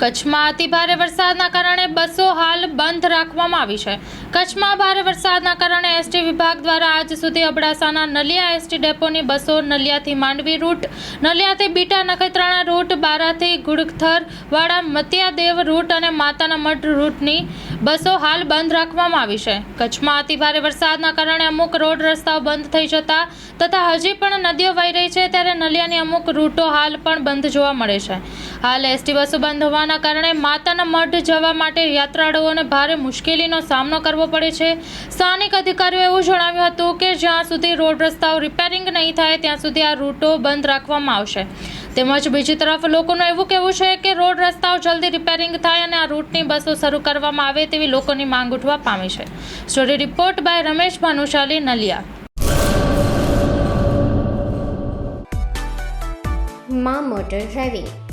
કચ્છમાં અતિ ભારે વરસાદના કારણે બસો હાલ બંધ રાખવામાં આવી છે. કચ્છમાં ભારે વરસાદના કારણે એસટી વિભાગ દ્વારા આજ સુધી અબડાસાના નલિયા એસટી ડેપોની બસો નલિયાથી માંડવી રૂટ, નલિયાથી બીટા નખત્રાણા રૂટ, બારાથી ગુડખર વાડા મતિયાદેવ રૂટ અને માતાના મઢ રૂટની બસો હાલ બંધ રાખવામાં આવી છે. કચ્છમાં અતિ ભારે વરસાદના કારણે અમુક રોડ રસ્તાઓ બંધ થઈ જતા તથા હજી પણ નદીઓ વહી રહી છે, ત્યારે નલિયાની અમુક રૂટો હાલ પણ બંધ જોવા મળે છે. હાલ એસટી બસો બંધ હોવાના કારણે માતાના મઢ જવા માટે યાત્રાળુઓને ભારે મુશ્કેલીનો સામનો કરવો પડે છે. સ્થાનિક અધિકારીઓ એવું જણાવ્યું હતું કે જ્યાં સુધી રોડ રસ્તાઓ રિપેરિંગ નહીં થાય, ત્યાં સુધી આ રૂટો બંધ રાખવામાં આવશે. તેમજ બીજી તરફ લોકોનું એવું કહેવું છે કે રોડ રસ્તાઓ જલ્દી રિપેરિંગ થાય અને આ રૂટની બસો શરૂ કરવામાં આવે તેવી લોકોની માંગ ઉઠવા પામી છે. Story report by Ramesh Bhanushali Naliya. માં motor driving.